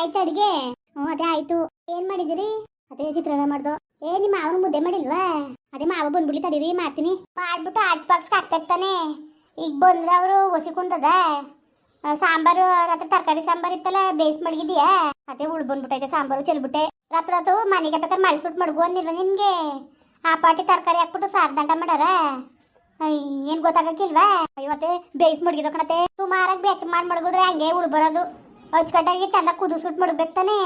ಆಯ್ತು ಅಡಿಗೆ? ಹ್ಞೂ ಅದೇ ಆಯ್ತು. ಏನ್ ಮಾಡಿದಿರಿ ಅದೇ ಚಿತ್ರಾನ್ನ ಮಾಡ್ದು. ಏ, ನಿಮ್ಮ ಮಾವನ ಮುದ್ದೆ ಮಾಡಿಲ್ವಾ? ಅದೇ ಮಾವ ಬಂದ್ಬಿಡ್ಲಿ ತಡೀರಿ, ಮಾಡ್ತೀನಿ. ಮಾಡ್ಬಿಟ್ಟು ಆಟ್ ಬಾಕ್ಸ್ ಹಾಕ್ತಾನೆ ಈಗ ಬಂದ್ರೆ ಅವರು ಒಸಿಕೊಂಡದ ಸಾಂಬಾರು, ರಾತ್ರಿ ತರಕಾರಿ ಸಾಂಬಾರು ಇತ್ತಲ್ಲ, ಬೇಯಿಸ್ ಮಡಗಿದ್ಯಾ? ಅದೇ ಉಳ್ ಬಂದ್ಬಿಟ್ಟೈತೆ, ಸಾಂಬಾರು ಚೆಲ್ಬಿಟ್ಟೆ. ರಾತ್ರಿ ಅದು ಮನೆಗೆ ಬೇಕಾದ್ರೆ ಮಳಿಸ್ಬಿಟ್ಟು ಮಡಗು ಅಂದಿಲ್ವ ನಿನ್ಗೆ? ಆ ಪಾಟಿ ತರಕಾರಿ ಹಾಕ್ಬಿಟ್ಟು ಸಾರ್ ದಂಡ ಮಾಡಾರ? ಏನ್ ಗೊತ್ತಾಗಕ್ಕಿಲ್ವಾ? ಇವತ್ತೆ ಬೇಯಿಸ್ ಮಡಗಿದ ಕಣತೆ. ಸುಮಾರಾಗಿ ಬೆಚ್ಚ ಮಾಡಿ ಮಡಗಿದ್ರೆ ಹಂಗೆ ಉಳ್ ಬರೋದು. ಅಚ್ಚುಕಟ್ಟಾಗಿ ಚಂದ ಸುಟ್ ಮಡಗ್ಬೇಕು ತಾನೆ?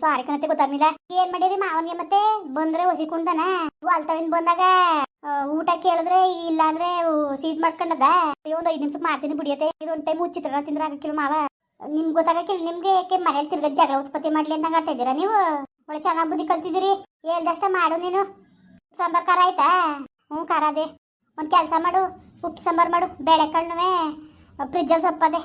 ಸೊ ಕಣತೆ ಗೊತ್ತಾಗ್ಲಿಲ್ಲ. ಏನ್ ಮಾಡಿರಿ ಮಾವನ್ಗೆ ಮತ್ತೆ? ಬಂದ್ರೆ ಹೊಸಿಕೊಂಡನ ವಾಲ್ತವಿನ್ ಬಂದಾಗ ಊಟ ಕೇಳಿದ್ರೆ, ಇಲ್ಲ ಅಂದ್ರೆ ಸೀಟ್ ಮಾಡ್ಕೊಂಡದ? ಒಂದ್ ಐದ್ ನಿಮಿಷ ಮಾಡ್ತೀನಿ ಬಿಡಿಯತ್ತೆ. ಇದೊಂದ್ ಟೈಮ್ ಚಿತ್ರಾನ್ನ ತಿಂದ್ರೆ ಆಗಕ್ಕಿಲ್ಲ ಮಾವ. ನಿಮ್ಗೆ ಗೊತ್ತಾಗಕ್ಕಿಲ್ಲ ನಿಮ್ಗೆ ಯಾಕೆ ಮನೇಲಿ ತಿರ್ಗದ ಜಗಳ ಉತ್ಪತ್ತಿ ಮಾಡ್ಲಿ ಅಂತ ಆಡ್ತಾ ಇದ್ದೀರಾ ನೀವು? ಒಳ್ಳೆ ಚೆನ್ನಾಗಿ ಬುದ್ಧಿ ಕಲ್ತಿದ್ದೀರಿ. ಹೇಳ್ದಷ್ಟ ಮಾಡು ನೀನು. ಸಾಂಬಾರ್ ಖಾರ ಆಯ್ತಾ? ಹ್ಞೂ ಖಾರ ಅದೇ. ಒಂದು ಕೆಲಸ ಮಾಡು. ಉಪ್ಪು ಸಾಂಬಾರ್ ಮಾಡು. ಬೇಳೆ ಕಣ್ಣುವೆ ಫ್ರಿಜ್ಜಲ್ಲಿ ಸೊಪ್ಪದೆ.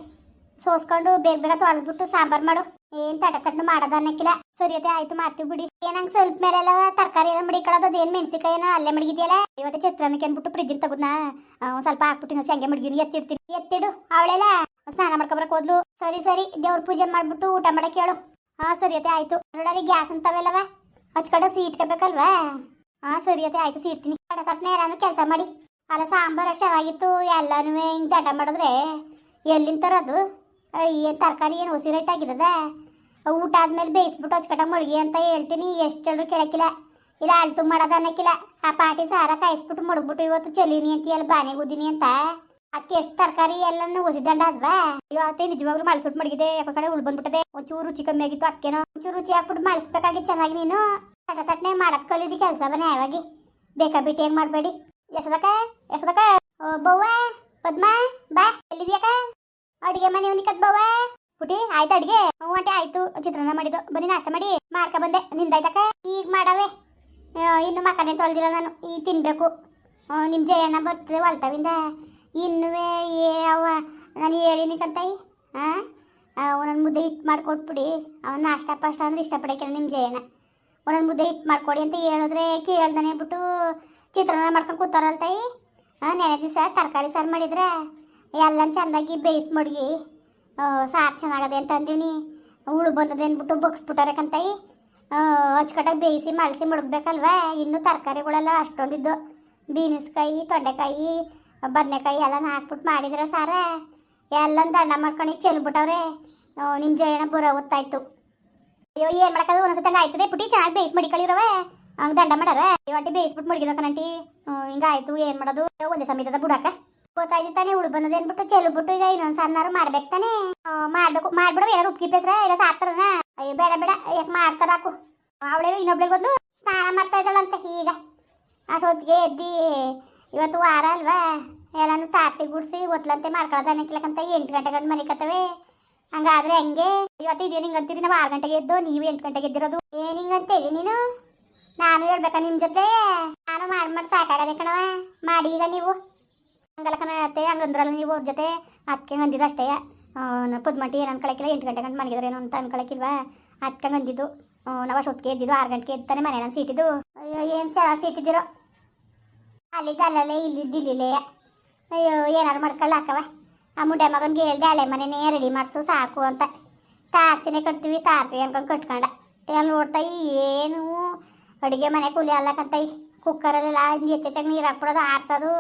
ಸೋಸ್ಕೊಂಡು ಬೇಗ ಬೇಗ ತೊಳೆದ್ಬಿಟ್ಟು ಸಾಂಬಾರ್ ಮಾಡು. ಏನ್ ತಟಕಟ್ನು ಮಾಡೋದ ಅನ್ನಕ್ಕಿಲ್ಲ. ಸರಿ ಅದೇ ಆಯ್ತು ಮಾಡ್ತೀವಿ ಬಿಡಿ. ಏನಂಗ್ ಸ್ವಲ್ಪ ಮೇಲೆಲ್ಲ ತರಕಾರಿ ಎಲ್ಲ ಮಡಿಕೊಳ್ಳೋದು ಅದೇನ್ ಮೆಣಸಿಕಾಯಿ ಏನೋ ಅಲ್ಲೇ ಮಡಗಿದ್ಯಲ್ಲ ಇವತ್ತು ಚಿತ್ರಾನ್ನಕ್ಕೆ ಅನ್ಬಿಟ್ಟು ಫ್ರಿಜ್ ತಗುದ್ನ. ಸ್ವಲ್ಪ ಹಾಕ್ಬಿಟ್ಟು ಹಂಗೆ ಮಡಗಿನಿ, ಎತ್ತಿಡ್ತೀನಿ. ಎತ್ತಿಡು, ಅವಳೆಲ್ಲ ಸ್ನಾನ ಮಾಡ್ಕೊಬರಕ್ ಹೋದ್ಲು. ಸರಿ ಸರಿ, ದೇವ್ರ ಪೂಜೆ ಮಾಡ್ಬಿಟ್ಟು ಊಟ ಮಾಡಕ್ ಹೇಳು. ಹಾ ಸರಿ ಅದೇ ಆಯ್ತು. ನೋಡಲಿ ಗ್ಯಾಸ್ ಅಂತವೆಲ್ಲವ? ಹಚ್ಕಡೆ ಸೀಟ್ಕೋಬೇಕಲ್ವಾ ಹಾ ಸರಿ ಅದೇ ಆಯ್ತು ಸೀಟ್ತೀನಿ ತಟ್ಟನೆ ಯಾರು ಕೆಲಸ ಮಾಡಿ. ಅಲ್ಲ, ಸಾಂಬಾರು ಅಷ್ಟು ಚೆನ್ನಾಗಿತ್ತು ಎಲ್ಲಾನು ಹಿಂಗೆ ದಂಡ ಮಾಡಿದ್ರೆ ಎಲ್ಲಿಂದ ತರೋದು? ಏನು ತರಕಾರಿ ಏನು ಉಸಿರೇಟ್ ರೇಟ್ ಊಟ ಆದ್ಮೇಲೆ ಬೇಯಿಸ್ಬಿಟ್ಟು ಹಚ್ಕಟ್ಟ ಮುಳುಗಿ ಅಂತ ಹೇಳ್ತೀನಿ, ಎಷ್ಟು ಹೇಳಿದ್ರು ಕೇಳಕ್ಕಿಲ್ಲ. ಇಲ್ಲ ಅಲ್ತು ಮಾಡೋದು ಅನ್ನಕ್ಕಿಲ್ಲ. ಆ ಪಾಟಿ ಸಾರ ಕಾಯಿಸ್ಬಿಟ್ಟು ಮಡಗ್ಬಿಟ್ಟು ಇವತ್ತು ಚೆಲ್ಲಿನಿ ಅಂತ ಎಲ್ಲ ಬಾನೆ ಗುದ್ದಿನಿ ಅಂತ. ಅದಕ್ಕೆ ಎಷ್ಟು ತರಕಾರಿ ಎಲ್ಲನೂ ಉಸಿದಂಡ ದಂಡ ಅದ್ವಾ ಇವತ್ತೇ ನಿಜವಾಗ್ಲೂ ಮಳಸ್ಬಿಟ್ಟು ಮಡಗಿದೆ ಯಾಕ ಕಡೆ ಉಳ್ ಬಂದ್ಬಿಟ್ಟದೆ. ಒಂಚೂರು ರುಚಿ ಕಮ್ಮಿ ಆಗಿತ್ತು, ಅದಕ್ಕೇನೋ ಒಂಚೂರು ರುಚಿ ಹಾಕ್ಬಿಟ್ಟು ಮಳಸ್ಬೇಕಾಗಿ ಚೆನ್ನಾಗಿ ನೀನು. ತಟ ತಟ್ಟನೆ ಮಾಡಕ್ ಕಲಿದಿ ಕೆಲಸ ಬನ್ನಿ ಯಾವಾಗಿ ಬೇಕಾ ಬಿಟ್ಟು ಹೆಂಗ್ ಮಾಡಬೇಡಿ? ಎಸದಕ ಎಸದಕ ಬವ್ವ. ಪದ್ಮ ಬಾ ಎಲ್ಲಿದ್ಯಾಕ ಅಡಿಗೆ ಮನೆ ಅವನಿಗೆ ಕದ್ಬವ ಪುಟಿ ಆಯ್ತು ಅಡಿಗೆ. ಆಂಟಿ, ಆಯ್ತು. ಚಿತ್ರಾನ್ನ ಮಾಡಿದ್ದು. ಬನ್ನಿ ನಾಷ್ಟ ಮಾಡಿ. ಮಾರ್ಕ ಬಂದೆ. ನಿಂದಾಯ್ತಕ ಈಗ ಮಾಡವೆ. ಇನ್ನು ಮಕ್ಕನೇ ತೊಳೆದಿಲ್ಲ ನಾನು. ಈಗ ತಿನ್ಬೇಕು. ನಿಮ್ಮ ನಿಮ್ ಜಯಣ್ಣ ಬರ್ತದೆ ಹೊಲ್ತಾವಿಂದ ಇನ್ನುವೇ ಅವ ನಾನು ಹೇಳಿನಿ ಕಂತಾಯಿ ಹಾಂ ಒಂದೊಂದು ಮುದ್ದೆ ಹಿಟ್ಟು ಮಾಡ್ಕೊಟ್ಬಿಡಿ. ಅವನ ನಾಷ್ಟ, ಪಾಷ್ಟ ಅಂದ್ರೆ ಇಷ್ಟಪಡಕ್ಕೆ ನಿಮ್ಮ ಜಯಣ್ಣ. ಒಂದೊಂದು ಮುದ್ದೆ ಹಿಟ್ಟು ಮಾಡ್ಕೊಡಿ ಅಂತ ಹೇಳಿದ್ರೆ ಕೇಳ್ದಾನೆ ಬಿಟ್ಟು ಚಿತ್ರಾನ್ನ ಮಾಡ್ಕೊಂಡು ಕೂತಾರಲ್ತಾಯಿ ಹಾಂ ನೆನೆ ದಿವಸ ತರಕಾರಿ ಸಾರು ಮಾಡಿದ್ರೆ. ಎಲ್ಲ ಚೆಂದಾಗಿ ಬೇಯಿಸಿ ಮಡ್ಗಿ. ಸಾರು ಚೆನ್ನಾಗದೆ ಅಂತ ಅಂದೀನಿ ಹುಳು ಬಂದದೆ ಅಂದ್ಬಿಟ್ಟು ಬಗ್ಸ್ಬಿಟ್ಟಾರೆ ಕಂತಾಯಿ ಅಚ್ಚುಕಟ್ಟಾಗಿ ಬೇಯಿಸಿ ಮಳಸಿ ಮಡಗ್ಬೇಕಲ್ವಾ? ಇನ್ನೂ ತರಕಾರಿಗಳೆಲ್ಲ ಅಷ್ಟೊಂದಿದ್ದು. ಬೀನ್ಸ್ಕಾಯಿ, ತೊಂಡೆಕಾಯಿ, ಬದನೆಕಾಯಿ ಎಲ್ಲ ಹಾಕ್ಬಿಟ್ಟು ಮಾಡಿದ್ರೆ ಸಾರ. ಎಲ್ಲ ದಂಡ ಮಾಡ್ಕೊಂಡು ಚೆಲ್ಬಿಟ್ಟವ್ರೆ. ನಿಮ್ಮ ಜಯಣ ಬುರ ಗೊತ್ತಾಯ್ತು ಅಯ್ಯೋ, ಏನು ಮಾಡೋಕ್ಕದು ಹಂಗೆ ಆಯ್ತದೆ ಪುಟಿ ಚೆನ್ನಾಗಿ ಬೇಯಿಸಿ ಮಡಿಕಳಿರವೆ ಹಂಗೆ ದಂಡ ಮಾಡಾರ? ಇವಟ್ಟಿ ಬೇಯಿಸ್ಬಿಟ್ಟು ಮಡಗಿದ ಕಣಂಟಿ ಹಿಂಗಾಯ್ತು, ಏನು ಮಾಡೋದು? ಒಂದೇ ಸಮಯದ ಬುಡಾಕ. ಗೊತ್ತಾಯ್ತು ತಾನೇ ಉಳು ಬಂದದ ಅನ್ಬಿಟ್ಟು ಚೆಲ್ಬಿಟ್ಟು ಈಗ ಇನ್ನೊಂದ್ ಸಣ್ಣಾರು ಮಾಡ್ಬೇಕು ತಾನೇ. ಮಾಡ್ಬೇಕು. ಮಾಡ್ಬಿಡು ಏನಾರು ಉಪ್ಕಿ ಪೇಸ್ರ ಇಲ್ಲ ಸಾರ್ತಾರನ ಅಯ್ಯೋ, ಬೇಡ ಬೇಡ. ಯಾಕೆ ಮಾಡ್ತಾರ ಹಾಕು. ಅವಳೇ ಇನ್ನೊಬ್ಳಿಗೆ ಬಂದು ಸ್ನಾನ ಮಾಡ್ತಾ ಇದ್ದಾಳಂತೆ ಈಗ. ಅಷ್ಟೊತ್ತಿಗೆ ಎದ್ದಿ ಇವತ್ತು ವಾರ ಅಲ್ವಾ? ಎಲ್ಲಾನು ತಾರ್ಸಿ ಗುಡ್ಸಿ ಒತ್ಲಂತೆ ಮಾಡ್ಕೊಳ್ಳೋದು ಅನ್ನಕ್ಕಿಲ್ಲಕಂತ ಎಂಟು ಗಂಟೆ ಗಂಟೆ ಮನೆ ಕತ್ತವೆ. ಹಂಗಾದ್ರೆ ಹಂಗೆ? ಇವತ್ತು ಇದೇನು ಹಿಂಗಂತೀರಿ ನಾವು ಆರು ಗಂಟೆಗೆ ಎದ್ದು ನೀವು ಎಂಟು ಗಂಟೆಗೆ ಎದ್ದಿರೋದು. ಏನಿಂಗ್ ಹಿಂಗಂತ ಇದಿ ನೀನು? ನಾನು ಹೇಳ್ಬೇಕಾ ನಿಮ್ ಜೊತೆ? ನಾನು ಮಾಡಿ ಮಾಡಿ ಸಾಕಾಗದೆ ಕಣವ ಮಾಡಿ ಈಗ ನೀವು. ಹಂಗಲ್ಲ ಕಣ ಅತ್ತೆ, ಹಂಗಂದ್ರಲ್ಲ ನೀವು ಅವ್ರ ಜೊತೆ ಅದಕ್ಕೆ ಅಂದಿದ್ದು ಅಷ್ಟೇ. ಮಟ್ಟಿ ಏನು ಅನ್ಕೊಳಕಿಲ್ಲ, ಎಂಟು ಗಂಟೆ ಗಂಟೆ ಮಲಗಿದ್ರೇನೋ ಅಂತ ಅನ್ಕೊಳಕಿಲ್ವಾ? ಅದಕ್ಕೆ ಅಂದಿದ್ದು. ನಾವು ಅಷ್ಟೊತ್ತಿಗೆ ಎದ್ದಿದ್ದು, ಆರು ಗಂಟೆಗೆ ಎದ್ದಾನೆ ಮನೆ ನಾನು ಸೀಟಿದ್ದು ಅಯ್ಯೋ, ಏನು ಚೆನ್ನಾಗಿ ಸೀಟಿದ್ದೀರೋ ಅಲ್ಲಿದ್ದ ಅಲ್ಲಲ್ಲೇ, ಇಲ್ಲಿದ್ದು ಇಲ್ಲಿಲ್ಲೇ. ಅಯ್ಯೋ ಏನಾರು ಮಾಡ್ಕೊಳ್ಳ ಹಾಕವ ಆ ಮುಂಡೆ ಮಗನಿಗೆ ಹೇಳ್ದೆ, ಹಳೆ ಮನೆನೇ ರೆಡಿ ಮಾಡಿಸು, ಸಾಕು ಅಂತ. ತಾರ್ಸಿನೇ ಕಟ್ತೀವಿ, ತಾರ್ಸಿ ಅನ್ಕೊಂಡು ಕಟ್ಕೊಂಡ. ಎಲ್ಲ ನೋಡ್ತಾ, ಏನು? ಅಡುಗೆ ಮನೆ ಕೂಲಿ ಅಲ್ಲಕಂತಾಯಿ ಕುಕ್ಕರಲ್ಲೆಲ್ಲ ಹೆಚ್ಚೆಚ್ಚಾಗಿ ನೀರು ಹಾಕ್ಬಿಡೋದು, ಆರ್ಸೋದು.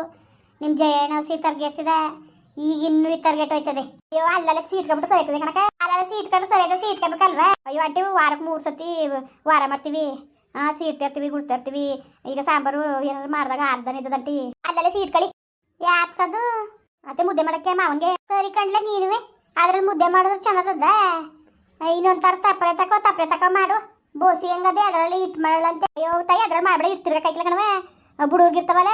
ನಿಮ್ಮ ಜಯಣ್ಣ ಸಿ ತರ್ಗೆಡ್ಸಿದ ಈಗ ಇನ್ನೂ ಈ ಟಾರ್ಗೆಟ್ ಹೋಯ್ತದೆ ಅಯ್ಯೋ, ಅಲ್ಲೆಲ್ಲ ಸೀಟ್ಕೊಂಡ್ಬಿಟ್ಟು ಸರಿತದೆ ಕಣಕ ಅಲ್ಲೆಲ್ಲ ಸೀಟ್ಕೊಂಡು ಸೀಟ್ ಸೀಟ್ಕೊಬೇಕಲ್ವಾ ಅಯ್ಯೋ, ಅಡ್ಡಿ, ವಾರಕ್ಕೆ ಮೂರು ಸತಿ ವಾರ ಮಾಡ್ತೀವಿ. ಹಾ ಸೀಟ್ ಇರ್ತೀವಿ ಗುಡ್ತಾ ಇರ್ತೀವಿ ಈಗ ಸಾಂಬಾರು ಏನಾದ್ರು ಮಾಡಿದಾಗ ಅರ್ಧನ ಇದ್ದದಂಟಿ ಅಲ್ಲೆಲ್ಲ ಸೀಟ್ ಕಳಿ. ಯಾಕದು ಮತ್ತೆ ಮುದ್ದೆ ಮಾಡಕ್ಕೆ ಮಾವನ್ಗೆ? ಸರಿ ಕಂಡ್ಲೆ ನೀನುವೆ. ಅದ್ರಲ್ಲಿ ಮುದ್ದೆ ಮಾಡೋದು ಚೆನ್ನಾಗದ ಇನ್ನೊಂಥರ ತಪ್ಪಲೆ ತಕೋ ತಪ್ಪಲೆ ತಕೋ ಮಾಡು. ಬೋಸಿ ಹೆಂಗದೆ ಅದರಲ್ಲಿ ಹಿಟ್ಟು ಮಾಡಲ್ಲಂತೆ. ಅಯ್ಯೋ, ತಾಯಿ, ಅದ್ರಲ್ಲಿ ಮಾಡ್ಬೇಡ, ಇರ್ತಿರ ಕೈಕ್ಲ ಕಣವೆ? ಬುಡುಗಿರ್ತಾವಲ್ಲ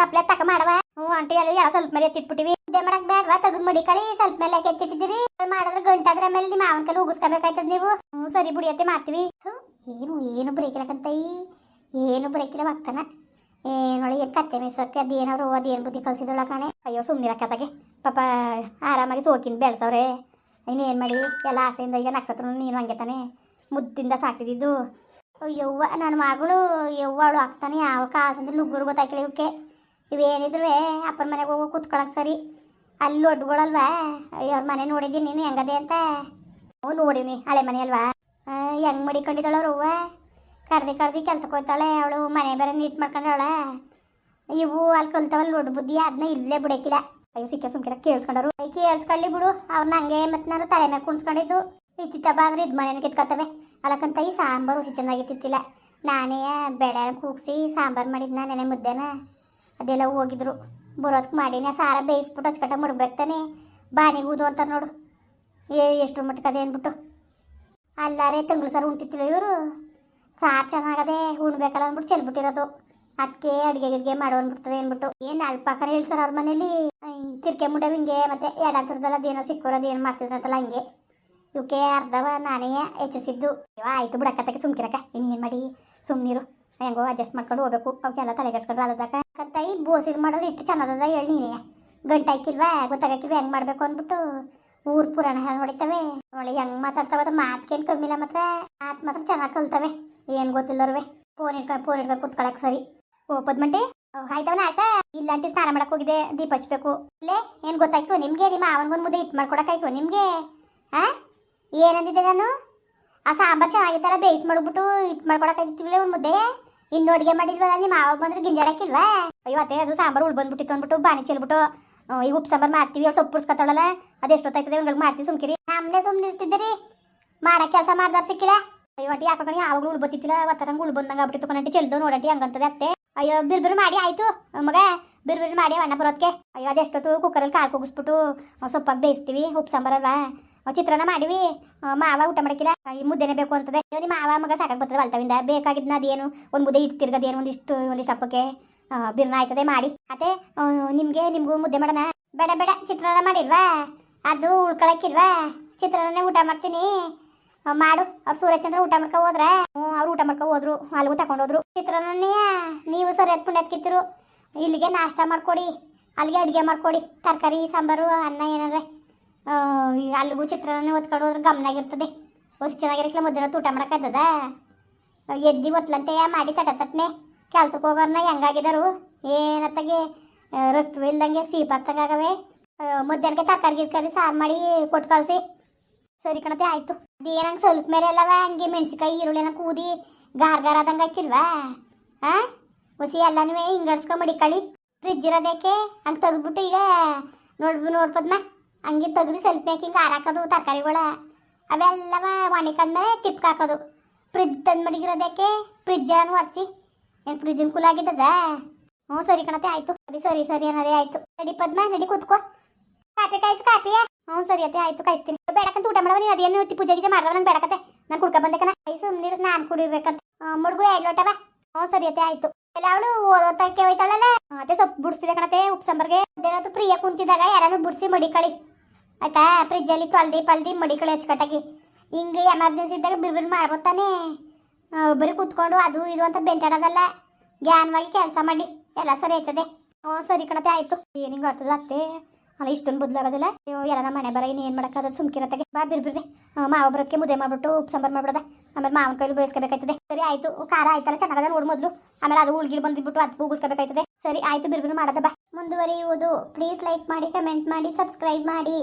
ತಪ್ಪಲೆ ತಕ ಮಾಡವ. ಹ್ಞೂ ಆಂಟಿ ಅಲ್ಲಿ ಯಾವ ಸ್ವಲ್ಪ ಮೇಲೆ ಎತ್ತಿಟ್ಬಿಟ್ಟಿವಿ ಮುದ್ದೆ ಮಾಡಕ್ ಬೇಡವಾ ತೆಗೆದು ಮಡಿಕಳಿ ಸ್ವಲ್ಪ ಮೇಲೆ ಎತ್ತಿಟ್ಟಿದ್ದೀರಿ ಮಾಡಿದ್ರೆ ಗಂಟಾದ್ರ ಮೇಲೆ ನಿಮ್ಮ ಮಾವನ ಕಲ್ಲಿ ಉಗಿಸ್ಕೋಬೇಕಾಯ್ತದ ನೀವು. ಹ್ಞೂ, ಸರಿ ಬುಡಿಯತ್ತೆ ಮಾಡ್ತೀವಿ. ಏನು ಏನು ಬ್ರೇಕಿಲ್ಲಕಂತೈ ಏನು ಬ್ರೇಕಿಲ್ಲ ಮಕ್ಕನ ಏನೊಳಿ ಏನು ಕತ್ತೆ ಮೀಸಕ್ಕೆ ಅದೇನವ್ರು ಅದೇನು ಬುದ್ಧಿ ಕಲ್ಸಿದಳ ಕಾಣೆ. ಅಯ್ಯೋ ಸುಮ್ಮನೆ ಕತೆಗೆ ಪಾಪ, ಆರಾಮಾಗಿ ಸೋಕಿನ ಬೆಳೆಸವ್ರೆ. ಇನ್ನೇನು ಮಾಡಿ? ಎಲ್ಲ ಆಸೆಯಿಂದ ಈಗ ನಕ್ಷತ್ರ ನೀನು ಹಂಗೆ ತಾನೆ. ಮುದ್ದಿಂದ ಸಾಕ್ತಿದ್ದು ಯವ್ವ ನನ್ನ ಮಗಳು ಯವ್ವ, ಅವಳು ಹಾಕ್ತಾನೆ ಯಾವ ಕಾಸಂದ್ರೆ ನುಗ್ಗುರು ಗೊತ್ತಾಕಿಲ್ಲ ಇವಕ್ಕೆ ಇವೇನಿದ್ರು ಅಪ್ಪನ ಮನೆಗೆ ಹೋಗೋ ಕುತ್ಕೊಳಕ್ ಸರಿ. ಅಲ್ಲಿ ಒಡ್ಗೊಳಲ್ವಾ ಅವ್ರ ಮನೆ ನೋಡಿದ್ದೀನಿ ನೀನು, ಹೆಂಗದೆ ಅಂತ. ಅವು ನೋಡಿನಿ ಹಳೆ ಮನೆ ಅಲ್ವಾ? ಹೆಂಗೆ ಮಡಿಕೊಂಡಿದ್ದಾಳ ಅವ್ವ? ಕರ್ದಿ ಕರ್ದಿ ಕೆಲ್ಸಕ್ಕೆ ಹೋಗ್ತಾಳೆ, ಅವಳು ಮನೆ ಬೇರೆ ನೀಟ್ ಮಾಡ್ಕೊಂಡವಳೆ ಇವು ಅಲ್ಲಿ ಕಲ್ತಾವಲ್ಲ ದೊಡ್ಡ ಬುದ್ಧಿ ಅದನ್ನ ಇಲ್ಲೇ ಬಿಡಕಿಲ್ಲ. ಅಯ್ಯೋ ಸಿಕ್ಕ ಸುಮ್ಕಿರ, ಕೇಳಿಸ್ಕೊಂಡರು. ಕೇಳಿಸ್ಕೊಳ್ಳಿ ಬಿಡು. ಅವ್ರನ್ನ ಹಂಗೆ ಮತ್ತೆ ನಾನು ತಲೆ ಮೇಲೆ ಕುಣಿಸ್ಕೊಂಡಿದ್ದು. ಇತ್ತಿತ್ತ ಅಂದ್ರೆ ಇದು ಮನೇನ ಕಿತ್ಕೊತವೆ. ಅಲ್ಲಕ್ಕಂತ ಈ ಸಾಂಬಾರು ಹುಸಿ ಚೆನ್ನಾಗಿತ್ತಿಲ್ಲ ನಾನೇ ಬೆಳೆ ಕೂಗಿಸಿ ಸಾಂಬಾರು ಮಾಡಿದ್ನ, ನೆನೆ ಮುದ್ದೆನ ಅದೆಲ್ಲ ಹೋಗಿದ್ರು. ಬರೋದಕ್ಕೆ ಮಾಡಿನ ಸಾರ ಬೇಯಿಸ್ಬಿಟ್ಟು ಹಚ್ಕಟ್ಟ ಮುಡ್ಬೇಕು ಬಾನಿಗೆ ಊದು ಅಂತಾರೆ ನೋಡು. ಏ ಎಷ್ಟು ಮಟ್ಟಕ್ಕೆ ಅದೇ ಅಂದ್ಬಿಟ್ಟು. ಅಲ್ಲಾರೇ ತಂಗ್ಳು ಸಾರು ಉಣ್ತಿತ್ತಿಲ್ಲ ಇವರು. ಸಾರು ಚೆನ್ನಾಗದೆ ಉಣ್ಬೇಕಲ್ಲ ಅಂದ್ಬಿಟ್ಟು ಚೆಲ್ಬಿಟ್ಟಿರೋದು. ಅದಕ್ಕೆ ಅಡುಗೆ ಗಿಡ್ಗೆ ಮಾಡೋ ಅಂದ್ಬಿಡ್ತದೆ ಅಂದ್ಬಿಟ್ಟು. ಏನು ಅಲ್ಪಾಕರ ಸರ್ ಅವ್ರ ಮನೇಲಿ? ತಿರ್ಕೆ ಮುಡವ್ ಹಿಂಗೆ, ಮತ್ತೆ ಎಡಂತರದಲ್ಲ ಅದೇನೋ ಸಿಕ್ಕೋರೋದು ಏನು ಮಾಡ್ತಿದ್ರಂತಲ್ಲ ಹಂಗೆ. ಇವಕ್ಕೆ ಅರ್ಧವ ನಾನೇ ಹೆಚ್ಚಿಸಿದ್ದು ಅಯ್ಯೋ, ಆಯ್ತು ಸುಮ್ಕಿರಕ ಸುಮ್ಕಿರಕ್ಕ. ಇನ್ನೇನು ಮಾಡಿ? ಸುಮ್ನಿರು ಹೆಂಗೋ ಅಡ್ಜಸ್ಟ್ ಮಾಡ್ಕೊಂಡು ಹೋಗ್ಬೇಕು. ಅವಕ್ಕೆಲ್ಲ ತಲೆಗೆಡ್ಸ್ಕೊಂಡ್ರೆ ಅದಕ್ಕ ಕತ್ತಾಯಿ ಬೋಸಿಗೆ ಮಾಡಿದ್ರೆ ಇಟ್ಟು ಚೆನ್ನಾಗದ ಹೇಳಿ ನೀನೇ. ಗಂಟೆ ಹಾಕಿಲ್ವಾ? ಗೊತ್ತಾಗಕ್ಕಿಲ್ವ? ಹೆಂಗೆ ಮಾಡಬೇಕು ಅಂದ್ಬಿಟ್ಟು. ಊರ್ ಪುರಾಣ ನೋಡಿತವೆ ಒಳ್ಳೆ ಹೆಂಗ್ ಮಾತಾಡ್ತಾವ ಅದು ಮಾತ್ಕೇನು ಕಮ್ಮಿ ಇಲ್ಲ ಮಾತ್ರ. ಮಾತು ಮಾತ್ರ ಚೆನ್ನಾಗಿ ಕಲ್ತವೆ. ಏನು ಗೊತ್ತಿಲ್ಲರ್ವೆ ಫೋನ್ ಇಟ್ಕೊಂಡು ಫೋನ್ ಇಟ್ಕೊಂಡು ಕುತ್ಕೊಳಕ್ ಸರಿ. ಓ, ಪದ್ಮಂಟಿ. ಆಯ್ತವನ ಆಯ್ತಾ ಇಲ್ಲಾಂಟಿ ಸ್ನಾನ ಮಾಡಕ್ ಹೋಗಿದೆ ದೀಪ ಹಚ್ಬೇಕು. ಇಲ್ಲೇ ಏನು ಗೊತ್ತಾಯ್ತು? ನಿಮಗೆ ನಿಮ್ಮ ಅವನಿಗೊಂದು ಮುದ್ದೆ ಇಟ್ಟು ಮಾಡ್ಕೊಡಕ್ಕಾಯ್ತು ನಿಮಗೆ. ಆ? ಏನಂದಿದ್ದೆ ನಾನು? ಆ ಸಾಂಬಾರು ಚೆನ್ನಾಗಿತ್ತಲ್ಲ, ಬೇಯಿಸಿ ಮಾಡ್ಬಿಟ್ಟು ಇಟ್ ಮಾಡ್ಕೊಡಕ್ಕಾಗಿತ್ತಿಲ್ಲ ಒಂದು ಮುದ್ದೆ. ಇನ್ನು ಅಡುಗೆ ಮಾಡಿದ್ವಲ್ಲ ನಿಮ್ಮ ಆವಾಗ ಬಂದ್ರೆ ಗಿಂಜಾಡಕ್ಕಿಲ್ವಾ ಅಯ್ಯೋ ಅದೇ ಅದು ಸಾಂಬಾರು ಉಳ್ ಬಂದ್ಬಿಟ್ಟಿತ್ತು ಅಂದ್ಬಿಟ್ಟು, ಬಾಣಿ ಚೆಲ್ಬಿಟ್ಟು ಈಗ ಉಪ್ಪು ಸಾಂಬಾರು ಮಾಡ್ತೀವಿ ಅವ್ರು ಸೊಪ್ಪು ಉರ್ಸ್ಕೊತಾಳಲ್ಲ, ಅದು ಎಷ್ಟೊತ್ತಾಯ್ತದೆ ಒಂಗಳಿಗೆ ಮಾಡ್ತೀವಿ, ಸುಮ್ಕಿರಿ. ನಮ್ಮನೆ ಸುಮ್ಮನೆ ಇರ್ತಿದ್ದೀರಿ ಮಾಡಕ್ಕೆ ಕೆಲಸ ಮಾಡ್ದಾರ ಸಿಕ್ಕಿಲ್ಲ. ಅಯ್ಯೋ ಅಟ್ಟಿ ಕಣಿ ಯಾವಾಗಲೂ ಉಳ್ ಬತ್ತಿತ್ತಿಲ್ಲ ಒತ್ತರಂಗೆ ಉಳ್ ಬಂದಂಗೆ ಆಗ್ಬಿಟ್ಟಿತ್ತು ಕೊನಂಟಿ ಚೆಲ್ದು ನೋಡಟಿ ಹಂಗಂತದೆ ಅತ್ತೆ. ಅಯ್ಯೋ, ಬಿರ್ ಬಿರ್ ಮಾಡಿ, ಆಯ್ತು, ಮಗ, ಬಿರ್ ಬಿರ್ ಮಾಡಿ, ಅಣ್ಣ ಬರೋದಕ್ಕೆ ಅಯ್ಯೋ, ಅದೆಷ್ಟೊತ್ತು ಕುಕ್ಕರಲ್ಲಿ ಕಾಲು ಕೂಗಿಸ್ಬಿಟ್ಟು ಸೊಪ್ಪಾಗಿ ಬೇಯಿಸ್ತೀವಿ, ಉಪ್ಪು ಸಾಂಬಾರಲ್ವಾ ಚಿತ್ರಾನ್ನ ಮಾಡಿವಿ. ಮಾವ ಊಟ ಮಾಡಕ್ಕಿಲ್ಲ ಈ ಮುದ್ದೆನೇ ಬೇಕು ಅಂತದೆ. ನಿಮ್ಮ ಮಾವ ಮಗ ಸಾಕಾಗಿ ಬರ್ತದೆ ಅಲ್ತವಿಂದ ಬೇಕಾಗಿದ್ನ ಅದೇನು? ಒಂದು ಮುದ್ದೆ ಇಟ್ಟು ತಿರ್ಗದೇನು ಒಂದಿಷ್ಟು ಒಂದಿಷ್ಟು ಹಪ್ಪಕ್ಕೆ ಆ, ಬಿರ್ನ ಆಯ್ತದೆ ಮಾಡಿ. ಮತ್ತೆ ನಿಮಗೆ ನಿಮಗೂ ಮುದ್ದೆ ಮಾಡೋಣ. ಬೇಡ ಬೇಡ. ಚಿತ್ರಾನ್ನ ಮಾಡಿಲ್ವಾ? ಅದು ಉಳ್ಕೊಳಕ್ಕಿಲ್ವಾ ಚಿತ್ರಾನ್ನೇ ಊಟ ಮಾಡ್ತೀನಿ. ಮಾಡು. ಅವ್ರು ಸೂರ್ಯಚಂದ್ರ ಊಟ ಮಾಡ್ಕೊ ಹೋದ್ರ. ಹ್ಞೂ ಅವ್ರು ಊಟ ಮಾಡ್ಕೊ ಹೋದ್ರು. ಅಲ್ಲಿಗೂ ತಗೊಂಡೋದ್ರು ಚಿತ್ರಾನ್ನನೇ. ನೀವು ಸರಿ ಎತ್ಕೊಂಡು ಎತ್ಕಿತ್ತಿರು ಇಲ್ಲಿಗೆ ನಾಷ್ಟ ಮಾಡ್ಕೊಡಿ. ಅಲ್ಲಿಗೆ ಅಡುಗೆ ಮಾಡ್ಕೊಡಿ. ತರಕಾರಿ ಸಾಂಬಾರು ಅನ್ನ ಈ ಅಲ್ಲಿಗೂ ಚಿತ್ರಾನ್ನ ಒತ್ಕೊಂಡು ಹೋದ್ರೆ ಗಮನಾಗಿರ್ತದೆ ಹೊಸ ಚೆನ್ನಾಗಿರಕ್ಲ ಮುದ್ದೆ ಊಟ ಮಾಡೋಕ್ಕಾಗ್ತದ ಎದ್ದಿ ಒತ್ಲಂತೆ ಮಾಡಿ ತಟ ಕೆಲ್ಸಕ್ಕೆ ಹೋಗೋರ್ನ ಹೆಂಗಾಗಿದಾರು? ಏನತ್ತಾಗೆ ರಕ್ತ ಇಲ್ದಂಗೆ ಸೀಪಾಗ್ತಂಗಾಗವೆ ಮಧ್ಯಾಹ್ನಕ್ಕೆ ತರಕಾರಿ ಗಿರ್ಕಾರಿ ಸಾರು ಮಾಡಿ ಕೊಟ್ಟು ಕಳಿಸಿ. ಸರಿ ಕಣತೆ ಆಯ್ತು. ಅದೇನಂಗೆ ಸ್ವಲ್ಪ ಮೇಲೆ ಎಲ್ಲವ ಹಂಗೆ ಮೆಣಸಿಕಾಯಿ ಈರುಳ್ಳಿನ ಕೂದಿ ಗಾರ್ ಗಾರ್ ಆದಂಗೆ ಹಾಕಿಲ್ವಾ? ಹಾಂ ಹುಸಿ ಎಲ್ಲನೂ ಹಿಂಗಡ್ಸ್ಕೊಂಬಿಡಿ ಮಡಿಕಳಿ ಫ್ರಿಜ್ ಇರೋದಕ್ಕೆ ಹಂಗೆ ತೆಗೆದ್ಬಿಟ್ಟು ಈಗ ನೋಡ್ ನೋಡ್ಪದ್ಮ ಹಂಗೆ ತೆಗ್ದು ಸ್ವಲ್ಪ ಹಿಂಗೆ ಹಾರಾಕೋದು ತರಕಾರಿಗಳ ಅವೆಲ್ಲವ ಒಣಕಂದ್ಮೇಲೆ ತಿಪ್ಕ ಹಾಕೋದು. ಫ್ರಿಜ್ ತಂದು ಮಡಗಿರೋದಕ್ಕೆ ಏನು ಒರೆಸಿ. ಏನು ಫ್ರಿಜ್ಜಿನ ಕೂಲ್ ಆಗಿದ್ದದ? ಹ್ಞೂ, ಸರಿ ಕಣತೆ, ಆಯ್ತು. ಸರಿ ಸರಿ ಸರಿ ಅನ್ನೋದೇ ಆಯ್ತು. ನಡಿ ಪದ್ಮ, ನಡಿ ಕೂತ್ಕೋ. ಕಾಪಿ ಕಾಯಿಸಿ ಕಾಪಿ ಹ್ಞೂ, ಸರಿ ಅತ್ತೆ, ಆಯಿತು, ಕಾಯಿಸ್ತೀನಿ. ಬೇಡಕ್ಕಂತ ಊಟ ಮಾಡವ ನೀನು, ಅದೇನು ಪೂಜೆ ಗೀಜೆ ಮಾಡ್ರ ನಾನು ಬೇಡಕತ್ತೆ ನಾನು ಕುಡ್ಕೊ ಬಂದೆ ಕಣ. ನೀರು ನಾನು ಕುಡಿಬೇಕಂತ. ಮುಡುಗು ಎರಡು ಲೋಟವ ಹ್ಞೂ, ಸರಿ ಅತ್ತೆ, ಆಯ್ತು. ಎಲ್ಲ ಅವಳು ಓದೋತಕ್ಕೆ ಹೋಯ್ತಾಳಲ್ಲ. ಅದೇ ಸೊಪ್ಪು ಬಿಡಿಸ್ತಿದೆ ಕಣತೆ ಉಪ್ಪು ಸಾಂಬಾರ್ಗೆ ಅದೇನಾದ್ರು ಪ್ರಿಯ ಕುಂತಿದ್ದಾಗ, ಯಾರನ್ನು ಬಿಡಿಸಿ ಮಡಿಕಳಿ. ಆಯ್ತಾ? ಫ್ರಿಜ್ಜಲ್ಲಿ ತೊಳ್ದು ಕಳೆ ಮಡಿಕಳಿ ಹಚ್ಕಟ್ಟಾಗಿ ಹಿಂಗೆ ಎಮರ್ಜೆನ್ಸಿ ಇದ್ದಾಗ ಬಿರ್ಬಿರ್ ಬಿರ್ ಮಾಡ್ಬೋತಾನೆ ಬರೀ ಕೂತ್ಕೊಂಡು ಅದು ಇದು ಅಂತ ಬೆಂಟಾಡೋದಲ್ಲ. ಜ್ಞಾನವಾಗಿ ಕೆಲಸ ಮಾಡಿ. ಎಲ್ಲ ಸರಿ ಆಯ್ತದೆ. ಹ್ಞೂ ಸರಿ ಕಣತೆ, ಆಯ್ತು. ಏನು ಹಿಂಗೆ ಆಗ್ತದೆ ಅತ್ತೆ? ಅಲ್ಲ, ಇಷ್ಟೊಂದು ಬದಲಾಗೋದಿಲ್ಲ ಎಲ್ಲ ನಮ್ಮ ಮನೆ ಬರ ಇನ್ನು ಏನು ಸುಮ್ಕಿರೋ ಸುಮ್ಕಿರತ್ತಾಗೆ ಬಾ, ಬಿರ್ಬಿರ್ರಿ. ಮಾವ ಬರೋಕ್ಕೆ ಮುದ್ದೆ ಮಾಡ್ಬಿಟ್ಟು ಉಪ್ಪು ಸಾಂಬಾರು ಮಾಡ್ಬಿಡೋದ. ಆಮೇಲೆ ಮಾವನ ಕೈಲಿ ಬೇಯಿಸ್ಕೋಬೇಕಾಯ್ತದೆ. ಸರಿ, ಆಯ್ತು. ಖಾರ ಆಯ್ತಲ್ಲ, ಚೆನ್ನಾಗದ ನೋಡಿ ಮೊದಲು. ಆಮೇಲೆ ಅದು ಉಳ್ಗಿಲ್ ಬಂದ್ಬಿಟ್ಟು ಅದು ಕೂಗಿಸ್ಕೋಬೇಕಾಯ್ತದೆ. ಸರಿ, ಆಯ್ತು ಬಿರ್ಬಿರ್ ಬಿರ್ ಮಾಡೋದ ಬಾ. ಮುಂದುವರಿಯುವುದು. ಪ್ಲೀಸ್ ಲೈಕ್ ಮಾಡಿ ಕಮೆಂಟ್ ಮಾಡಿ ಸಬ್ಸ್ಕ್ರೈಬ್ ಮಾಡಿ.